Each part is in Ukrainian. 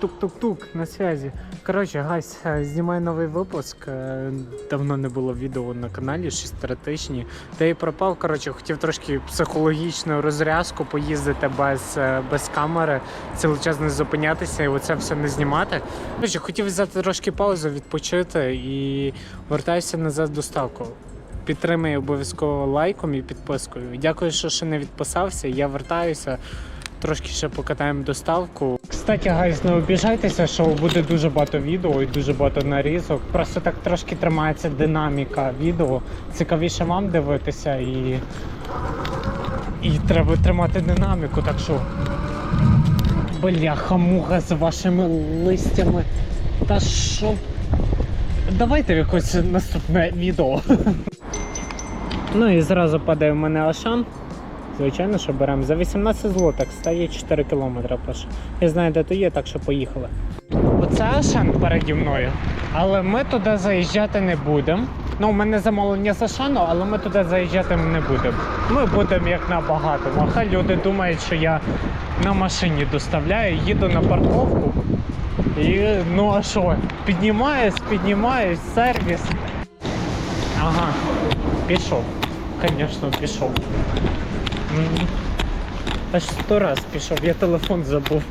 Тук-тук-тук, на связі. Коротше, гайс, е, знімаю новий випуск. Е, Давно не було відео на каналі, 6 тижні. Та й пропав. Коротше, хотів трошки психологічну розрязку поїздити без, е, без камери, цілий час не зупинятися і оце все не знімати. Коротше, хотів взяти трошки паузу, відпочити і вертаюся назад до ставку. Підтримай обов'язково лайком і підпискою. Дякую, що ще не відписався. Я вертаюся. Трошки ще покатаємо доставку. Кстати, гайз, не обіжайтеся, що буде дуже багато відео і дуже багато нарізок. Просто так трошки тримається динаміка відео. Цікавіше вам дивитися і. І треба тримати динаміку, так що. Бляха муха з вашими листями. Та що? Давайте в якось наступне відео. Ну і зразу падає в мене Ашан. Звичайно, що беремо. За 18 злотих стає 4 кілометри. Паш. Я знаю, де то є, так що поїхали. Оце Ашан переді мною. Але ми туди заїжджати не будемо. Ну, у мене замовлення з Ашану, але ми туди заїжджати не будемо. Ми будемо як на багатому. Хай люди думають, що я на машині доставляю, їду на парковку. І ну а що? Піднімаюсь, піднімаюсь, сервіс. Ага, пішов. Звісно, пішов. Аж сто раз пішов, я телефон забув.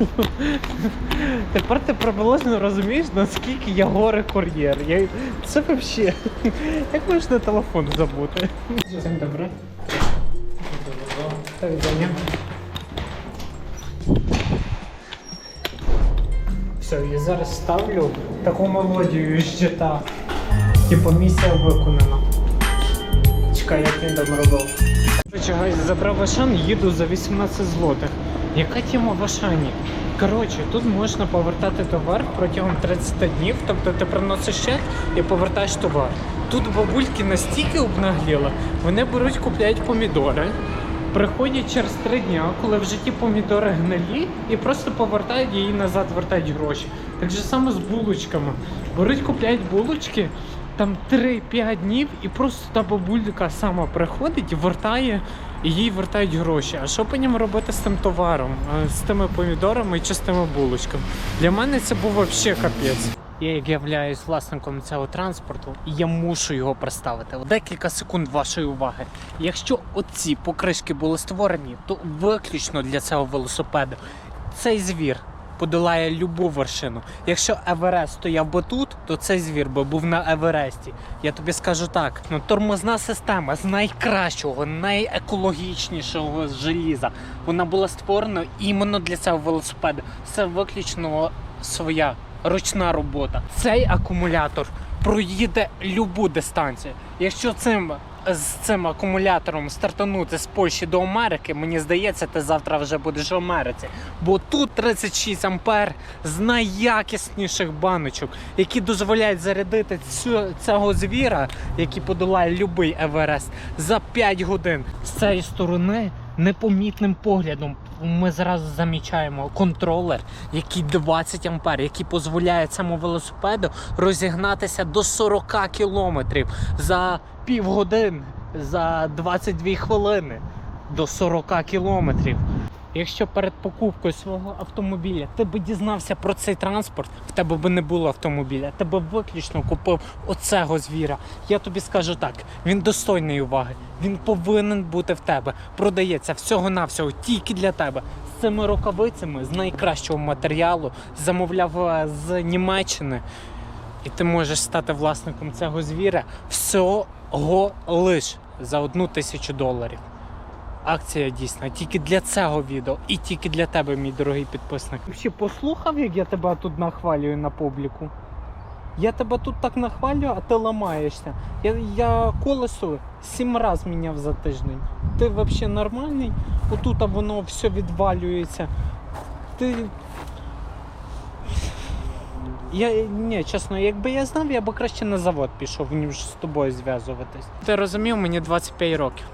Тепер ти приблизно розумієш, наскільки я горе кур'єр. Я... Це взагалі. Як можна телефон забути? Всім добре. Так, Даня. Все, я зараз ставлю таку мелодію з джета. Типу місія виконана. Чекай, як він там робив. Гайз, забрав Ашан, їду за 18 злотих. Яка тема в Ашані? Коротше, тут можна повертати товар протягом 30 днів, тобто ти приносиш чек і повертаєш товар. Тут бабульки настільки обнагліли, вони беруть, купляють помідори, приходять через 3 дні, коли в житті помідори гнилі, і просто повертають її назад, вертають гроші. Так же саме з булочками. Беруть, купляють булочки, там 3-5 днів, і просто та бабулька сама приходить, вертає і їй вертають гроші. А що по ним робити з тим товаром, е, з тими помідорами чи з тими булочками? Для мене це був взагалі капець. Я як являюсь власником цього транспорту, і я мушу його представити. Декілька секунд вашої уваги. Якщо оці покришки були створені, то виключно для цього велосипеду цей звір подолає любу вершину. Якщо Еверест стояв би тут, то цей звір би був на Евересті. Я тобі скажу так: ну тормозна система з найкращого, найекологічнішого желіза. Вона була створена іменно для цього велосипеда. Це виключно своя ручна робота. Цей акумулятор проїде любу дистанцію. Якщо цим з цим акумулятором стартанути з Польщі до Америки, мені здається, ти завтра вже будеш в Америці. Бо тут 36 ампер з найякісніших баночок, які дозволяють зарядити цю, цього звіра, який подолає будь-який Еверест, за 5 годин. З цієї сторони непомітним поглядом ми зразу замічаємо контролер, який 20 ампер, який дозволяє цьому велосипеду розігнатися до 40 кілометрів за півгодини, за 22 хвилини до 40 кілометрів. Якщо перед покупкою свого автомобіля ти би дізнався про цей транспорт, в тебе би не було автомобіля, ти би виключно купив оцего звіра. Я тобі скажу так: він достойний уваги, він повинен бути в тебе. Продається всього-навсього тільки для тебе. З цими рукавицями з найкращого матеріалу замовляв е, з Німеччини. І ти можеш стати власником цього звіра всього лиш за одну тисячу доларів. Акція дійсна тільки для цього відео і тільки для тебе, мій дорогий підписник. Взагалі послухав, як я тебе тут нахвалюю на публіку? Я тебе тут так нахвалюю, а ти ламаєшся. Я, я колесо сім разів міняв за тиждень. Ти взагалі нормальний? Отут воно все відвалюється. Ти. Я ні, чесно, якби я знав, я б краще на завод пішов, ніж з тобою зв'язуватись. Ти розумів, мені 25 років.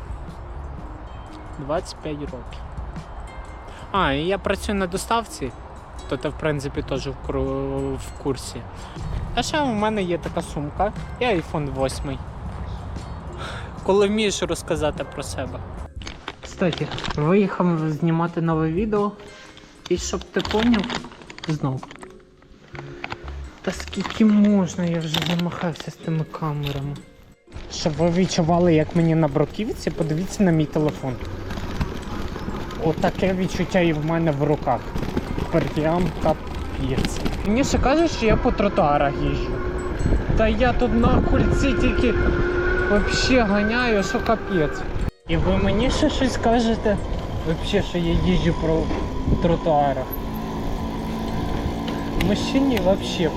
25 років. А, і я працюю на доставці, то ти, в принципі, теж в, в курсі. А ще у мене є така сумка і iPhone 8. Коли вмієш розказати про себе. Кстати, виїхав знімати нове відео. І щоб ти поняв, знов. Та скільки можна, я вже замахався з тими камерами. Щоб ви відчували, як мені на бруківці, подивіться на мій телефон. Отаке відчуття і в мене в руках. Прям капець. Мені ще кажуть, що я по тротуарах їжджу. Та я тут на кульці тільки вообще ганяю, що капець. І ви мені ще щось кажете? Вообще, що я їжджу по тротуарах. Мужчині вообще.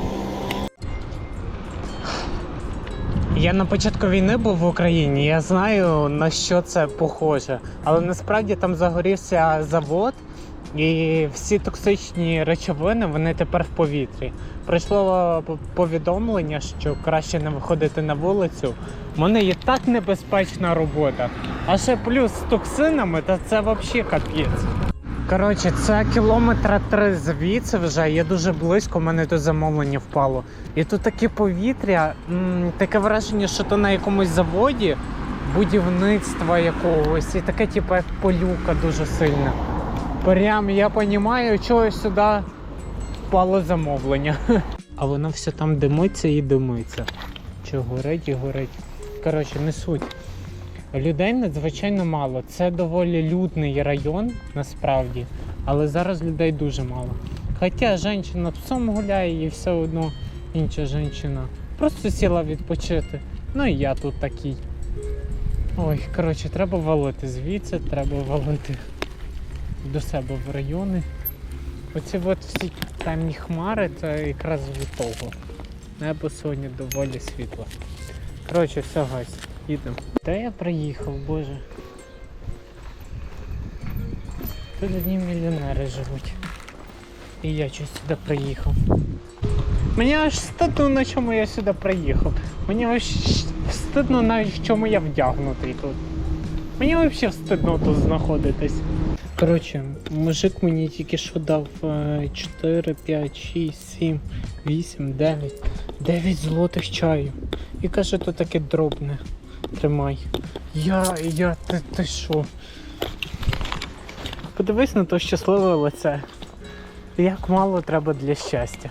Я на початку війни був в Україні, я знаю на що це похоже. Але насправді там загорівся завод, і всі токсичні речовини вони тепер в повітрі. Прийшло повідомлення, що краще не виходити на вулицю. У мене є так небезпечна робота. А ще плюс з токсинами, та це взагалі капець. Коротше, це кілометра три звідси вже є дуже близько, у мене тут замовлення впало. І тут таке повітря, м, таке враження, що то на якомусь заводі будівництва якогось, і таке, типу, як полюка дуже сильна. Прям я розумію, чого сюди впало замовлення. А воно все там димиться і димиться. Чи горить і горить. Коротше, не суть. Людей надзвичайно мало. Це доволі людний район насправді, але зараз людей дуже мало. Хоча жінка псом гуляє і все одно інша жінка просто сіла відпочити. Ну і я тут такий. Ой, коротше, треба валити звідси, треба валити до себе в райони. Оці от всі темні хмари це якраз від того. Небо сьогодні доволі світло. Коротше, все, гайс, їдемо. Де я приїхав, боже? Тут одні мільйонери живуть. І я щось сюди приїхав. Мені аж стидно, на чому я сюди приїхав. Мені аж стидно навіть в чому я вдягнутий тут. Мені взагалі стидно тут знаходитись. Коротше, мужик мені тільки що дав е, 4, 5, 6, 7, 8, 9, 9 злотих чаю. І каже, то таке дробне. Тримай. Я, я, ти, ти що? Подивись на то щасливе лице. Як мало треба для щастя.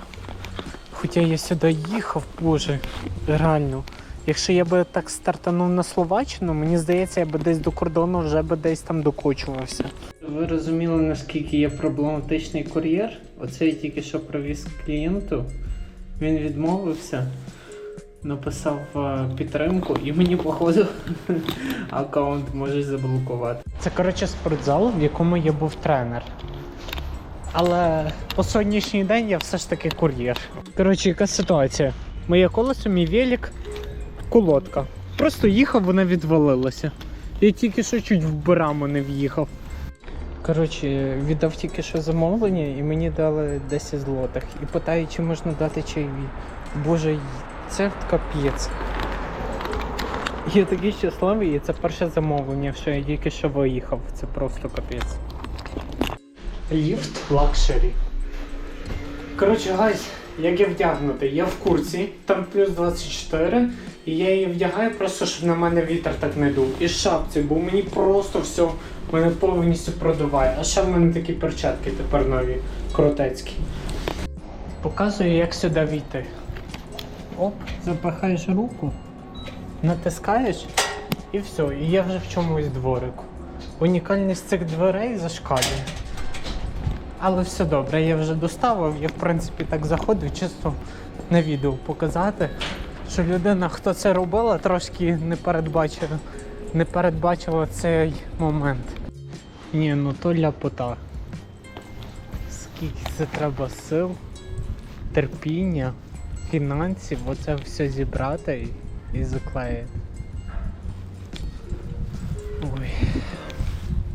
Хоча я сюди їхав, боже, реально. Якщо я би так стартанув на Словаччину, мені здається, я би десь до кордону вже би десь там докочувався. Ви розуміли, наскільки я проблематичний кур'єр? Оце я тільки що привіз клієнту. Він відмовився, написав е, підтримку і мені, походу, аккаунт можуть заблокувати. Це, коротше, спортзал, в якому я був тренер. Але по сьогоднішній день я все ж таки кур'єр. Коротше, яка ситуація? Моє колесо, мій велик, колодка. Просто їхав, вона відвалилася. Я тільки що чуть в браму не в'їхав. Коротше, віддав тільки що замовлення і мені дали 10 злотих. І питаю, чи можна дати чайові. Боже, це капець. Я такий щасливий, і це перше замовлення, що я тільки що виїхав. Це просто капець. Ліфт лакшері. Коротше, гайс, як я вдягнутий, я в курці, там плюс 24, і я її вдягаю просто, щоб на мене вітер так не дув. І шапці, бо мені просто все мене повністю продуває. А ще в мене такі перчатки тепер нові, крутецькі. Показую, як сюди війти. Оп, запихаєш руку, натискаєш і все, і я вже в чомусь дворику. Унікальність цих дверей зашкалює. Але все добре, я вже доставив, я в принципі так заходив, чисто на відео показати, що людина, хто це робила, трошки не передбачила, не передбачила цей момент. Ні, ну то ляпота. Скільки це треба сил, терпіння, фінансів, оце все зібрати і, заклеїти. Ой.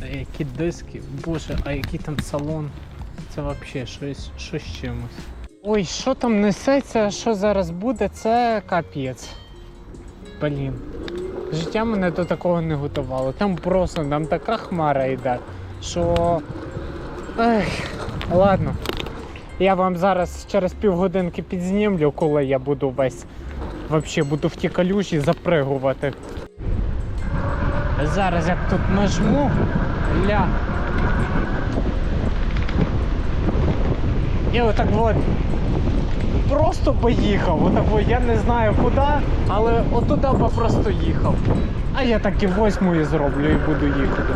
А які диски, боже, а який там салон. Це взагалі щось, щось з чимось. Ой, що там несеться, що зараз буде, це капець. Блін. Життя мене до такого не готувало. Там просто там така хмара йде, що. Ех, ладно. Я вам зараз через півгодинки підзнімлю, коли я буду весь взагалі буду в ті калюжі запригувати. Зараз як тут нажму, ля. І отак от просто поїхав. Отако, я не знаю куди, але отуди би просто їхав. А я так і восьмою зроблю і буду їхати.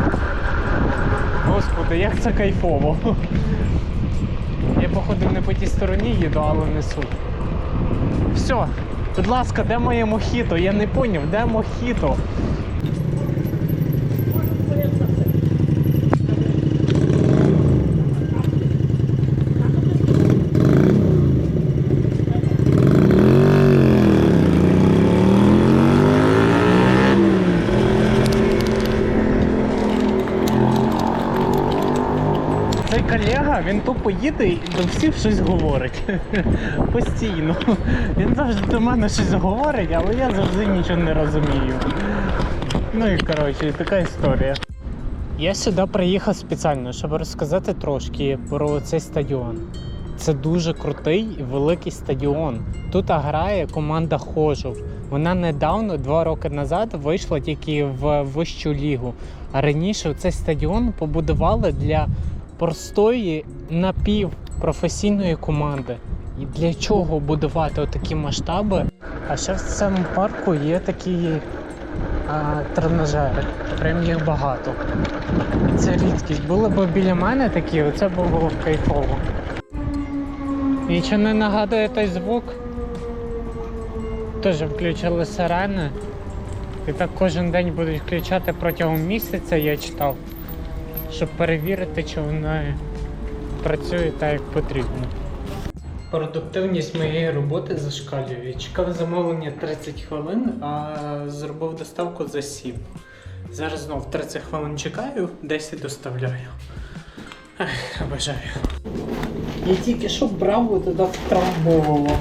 Господи, як це кайфово. Я походу не по тій стороні їду, але не суть. Все, будь ласка, де моє мохіто? Я не поняв, де мохіто? Цей колега, він тупо їде і до всіх щось говорить. Постійно. Він завжди до мене щось говорить, але я завжди нічого не розумію. Ну і коротше, така історія. Я сюди приїхав спеціально, щоб розказати трошки про цей стадіон. Це дуже крутий і великий стадіон. Тут грає команда Хожув. Вона недавно, два роки назад, вийшла тільки в вищу лігу. А раніше цей стадіон побудували для простої напівпрофесійної команди. І для чого будувати отакі масштаби? А ще в цьому парку є такі а, тренажери. Прям їх багато. Це рідкість. Були б біля мене такі, оце було б кайфово. І чи не нагадує той звук? Теж включили сирени. І так кожен день будуть включати протягом місяця, я читав, щоб перевірити, чи вони працюють так, як потрібно. Продуктивність моєї роботи зашкалює. Чекав замовлення 30 хвилин, а зробив доставку за 7. Зараз знов 30 хвилин чекаю, 10 доставляю. Ех, бажаю. Я тільки що брав туди втрамбовував,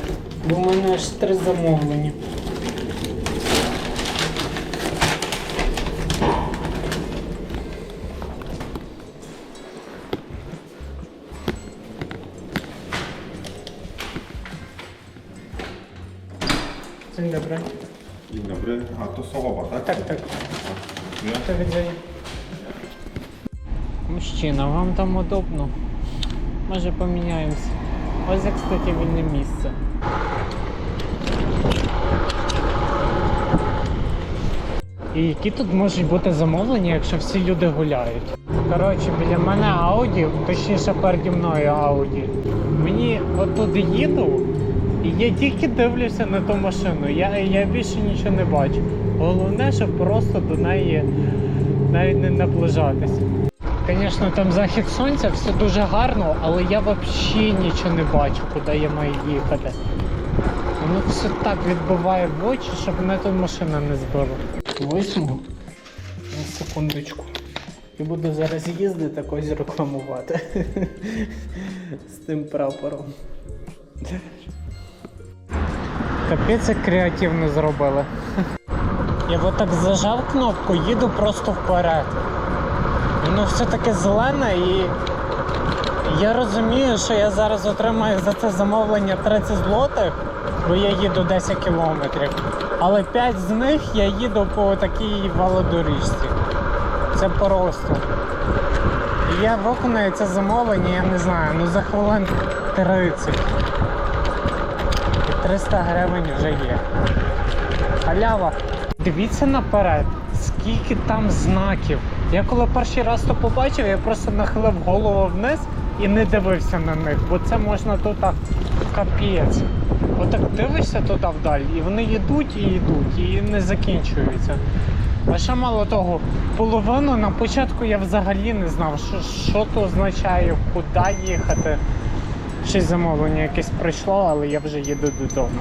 бо в мене аж три замовлення. Dobry. Dzień dobry. A to Sołowa, tak? Tak, tak. Dziękuję. До widzenia. Мужчина, вам там удобно? Може поміняємося. Ось, як, кстати, вільне місце. І які тут можуть бути замовлення, якщо всі люди гуляють? Коротше, біля мене Ауді, точніше переді мною Ауді. Мені отуди їду, я тільки дивлюся на ту машину. Я, я більше нічого не бачу. Головне, щоб просто до неї навіть не наближатись. Звісно, там захід сонця, все дуже гарно, але я взагалі нічого не бачу, куди я маю їхати. Воно все так відбиває в очі, щоб мене тут машина не збила. Восьму. На секундочку. І буду зараз їздити також рекламувати. З тим прапором. Капець як креативно зробили. Я отак зажав кнопку, їду просто вперед. Воно все таке зелене і я розумію, що я зараз отримаю за це замовлення 30 злотих, бо я їду 10 кілометрів. Але 5 з них я їду по такій велодоріжці. Це просто. Я виконую це замовлення, я не знаю, ну за хвилин 30. І 300 гривень вже є. Халява. Дивіться наперед, скільки там знаків. Я коли перший раз то побачив, я просто нахилив голову вниз і не дивився на них, бо це можна тут капець. Отак дивишся туди вдаль, і вони йдуть і йдуть, і не закінчуються. А ще мало того, половину на початку я взагалі не знав, що, що то означає, куди їхати. Щось замовлення якесь прийшло, але я вже їду додому.